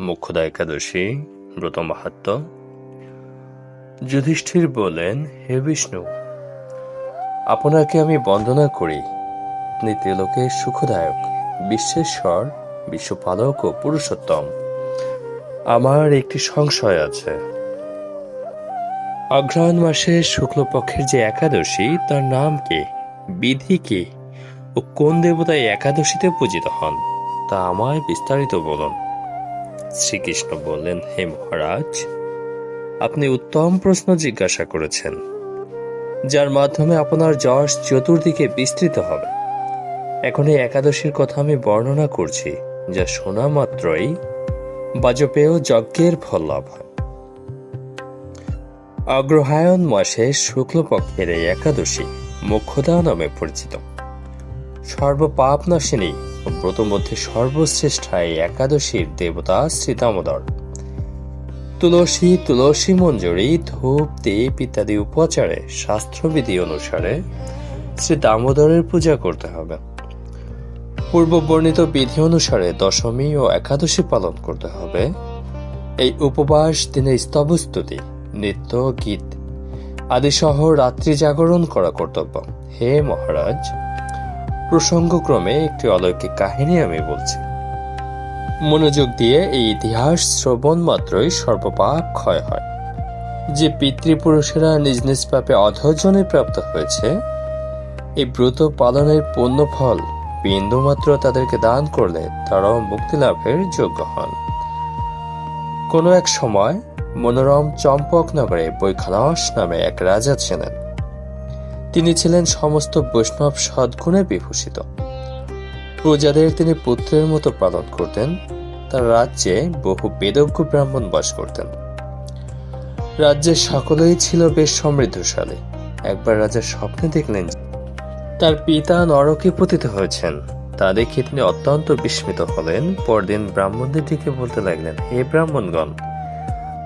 মুখ্যদা একাদশী ব্রত মাহাত্ম। যুধিষ্ঠির বলেন, হে বিষ্ণু, আপনাকে আমি বন্দনা করি। আপনি ত্রিলোকের সুখদায়ক, বিশ্বেশ্বর, বিশ্বপালক ও পুরুষোত্তম। আমার একটি সংশয় আছে। অগ্রহায়ণ মাসের শুক্লপক্ষের যে একাদশী, তার নাম কি, বিধি কি, ও কোন দেবতা একাদশীতে পূজিত হন, তা আমায় বিস্তারিত বলুন। শ্রীকৃষ্ণ বললেন, হে মহারাজ, আপনি উত্তম প্রশ্ন জিজ্ঞাসা করেছেন, যার মাধ্যমে আপনার যশ চতুর্দিকে বিস্তৃত হবে। এখন এই একাদশীর কথা আমি বর্ণনা করছি, যা শোনা মাত্রই বাজপেয় যজ্ঞের ফল লাভ হয়। অগ্রহায়ণ মাসে শুক্লপক্ষের এই একাদশী মোক্ষদা নামে পরিচিত। সর্বপাপ নাশিনী ও ব্রত মধ্যে সর্বশ্রেষ্ঠ এই একাদশীর দেবতা শ্রী দামোদর তুলসী তুলসী মঞ্জুরি, ধূপ, দীপ ইত্যাদি উপচারে, শাস্ত্রবিধি অনুসারে শ্রী দামোদরের পূজা করতে হবে। পূর্ব বর্ণিত বিধি অনুসারে দশমী ও একাদশী পালন করতে হবে। এই উপবাস দিনে স্তবস্তুতি, নৃত্য, গীত আদি সহ রাত্রি জাগরণ করা কর্তব্য। হে মহারাজ! প্রসঙ্গক্রমে একটি অলৌকিক কাহিনী আমি বলছি। মনোযোগ দিয়ে এই ইতিহাস শ্রবণ মাত্রই সর্বপাপ ক্ষয় হয়। যে পিতৃপুরুষেরা নিজ নিজ পাপে অধর্জনে প্রাপ্ত হয়েছে, এই ব্রত পালনের পূর্ণ ফল বিন্দুমাত্র তাদেরকে দান করলে তারাও মুক্তি লাভের যোগ্য হন। কোনো এক সময় মনোরম চম্পক নগরে বৈখানস নামে এক রাজা ছিলেন। তিনি ছিলেন সমস্ত বৈষ্ণব সদ্গুণে বিভূষিত। প্রজাদের তিনি পুত্রের মতো পালন করতেন, তার রাজ্যে বহু বেদজ্ঞ ব্রাহ্মণ বাস করতেন। রাজ্যের সকলেই ছিল বেশ সমৃদ্ধশালী। একবার রাজা স্বপ্নে দেখলেন তার পিতা নরকে পতিত হয়েছেন, তা দেখে তিনি অত্যন্ত বিস্মিত হলেন। পরদিন ব্রাহ্মণদের দিকে বলতে লাগলেন, হে ব্রাহ্মণগণ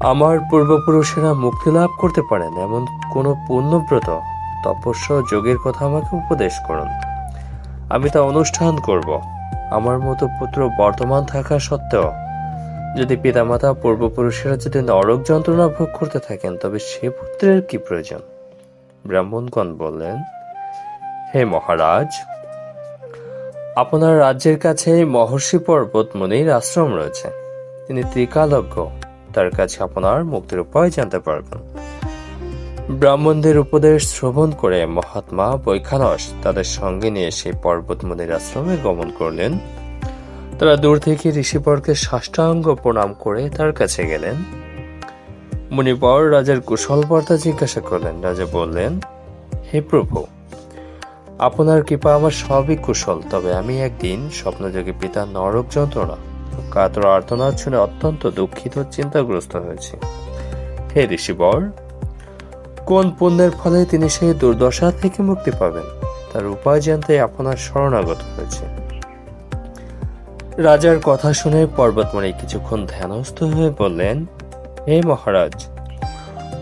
আমার পূর্বপুরুষেরা মুক্তি লাভ করতে পারেন এমন কোনো পুণ্যব্রত, তপস্যা, যোগের কথা আমাকে উপদেশ করুন। আমি তা অনুষ্ঠান করব। আমার মতো পুত্র বর্তমান থাকা সত্ত্বেও, যদি পিতামাতা পূর্বপুরুষেরা যদি নরক যন্ত্রণা ভোগ করতে থাকেন, তবে সে পুত্রের কি প্রয়োজন? ব্রাহ্মণগণ বললেন, হে মহারাজ, আপনার রাজ্যের কাছে মহর্ষি পর্বত মুনির আশ্রম রয়েছে। তিনি ত্রিকালজ্ঞ। তার কাছে আপনার মুক্তির উপায় জানতে পারবেন। ব্রাহ্মণদের উপদেশ শ্রবণ করে মহাত্মা বৈখানস তাদের সঙ্গে নিয়ে সেই পর্বত মুনির আশ্রমে গমন করলেন। তারা দূর থেকে ঋষিবরকে সাষ্টাঙ্গ প্রণাম করে তার কাছে গেলেন। মুনিবর রাজার কুশল বার্তা জিজ্ঞাসা করলেন। রাজা বললেন, হে প্রভু, আপনার কৃপা আমার সবই কুশল, তবে আমি একদিন স্বপ্নযোগে পিতা নরক যন্ত্রণা কাতর আর্তনাদ শুনে অত্যন্ত দুঃখিত চিন্তাগ্রস্ত হয়েছি। হে ঋষিবর, কোন পুণ্যের ফলে তিনি সেই দুর্দশা থেকে মুক্তি পাবেন? তার উপায় জানতে আপনার শরণাগত হয়েছে। রাজার কথা শুনে পর্বতমণি কিছুক্ষণ ধ্যানস্থ হয়ে বললেন, হে মহারাজ,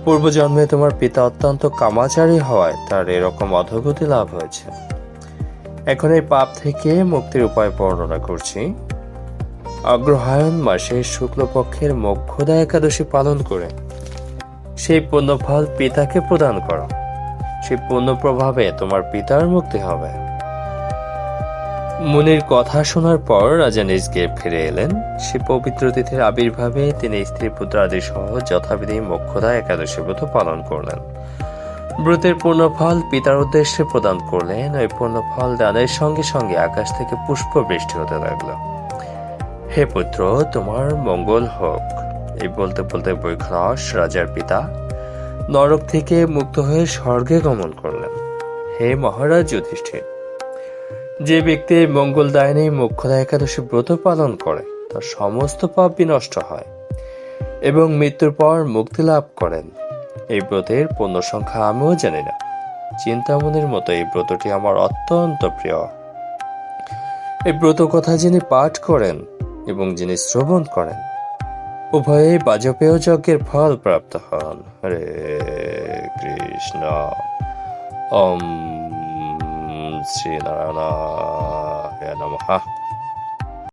পূর্বজন্মে তোমার পিতা অত্যন্ত কামাচারী হওয়ায় তার এরকম অধগতি লাভ হয়েছে। এখন এই পাপ থেকে মুক্তির উপায় বর্ণনা করছি। অগ্রহায়ণ মাসে শুক্লপক্ষের মক্ষদা একাদশী পালন করে। সেই পুণ্যফল পিতাকে প্রদান করো। সেই পুণ্য প্রভাবে তোমার পিতার মুক্তি হবে। মুনির কথা শোনার পর রাজা নিজ ফিরে এলেন। সে পবিত্র তিথির আবির্ভাবে তিনি স্ত্রী পুত্র আদি সহ যথাবিধি মক্ষদা একাদশী ব্রত পালন করলেন। ব্রতের পূর্ণফল পিতার উদ্দেশ্যে প্রদান করলেন। ওই পূর্ণফল দানের সঙ্গে সঙ্গে আকাশ থেকে পুষ্প বৃষ্টি হতে লাগল। হে পুত্র, তোমার মঙ্গল হোক। এই বলতে বলতে বৈখরস রাজার পিতা নরক থেকে মুক্ত হয়ে স্বর্গে গমন করলেন। হে মহারাজ যুধিষ্ঠির, যে ব্যক্তি মঙ্গলদায়নী মোক্ষদা একাদশী ব্রত পালন করে, তার সমস্ত পাপ বিনষ্ট হয় এবং মৃত্যুর পর মুক্তি লাভ করেন। এই ব্রতের পূর্ণ সংখ্যা আমিও জানি না। চিন্তামণির মতো এই ব্রতটি আমার অত্যন্ত প্রিয়। এই ব্রত কথা যিনি পাঠ করেন এবং যিনি শ্রবণ করেন উভয়ে বাজপেয় যজ্ঞের ফল প্রাপ্ত হন। হরে কৃষ্ণ। ওম শ্রী নারায়ণ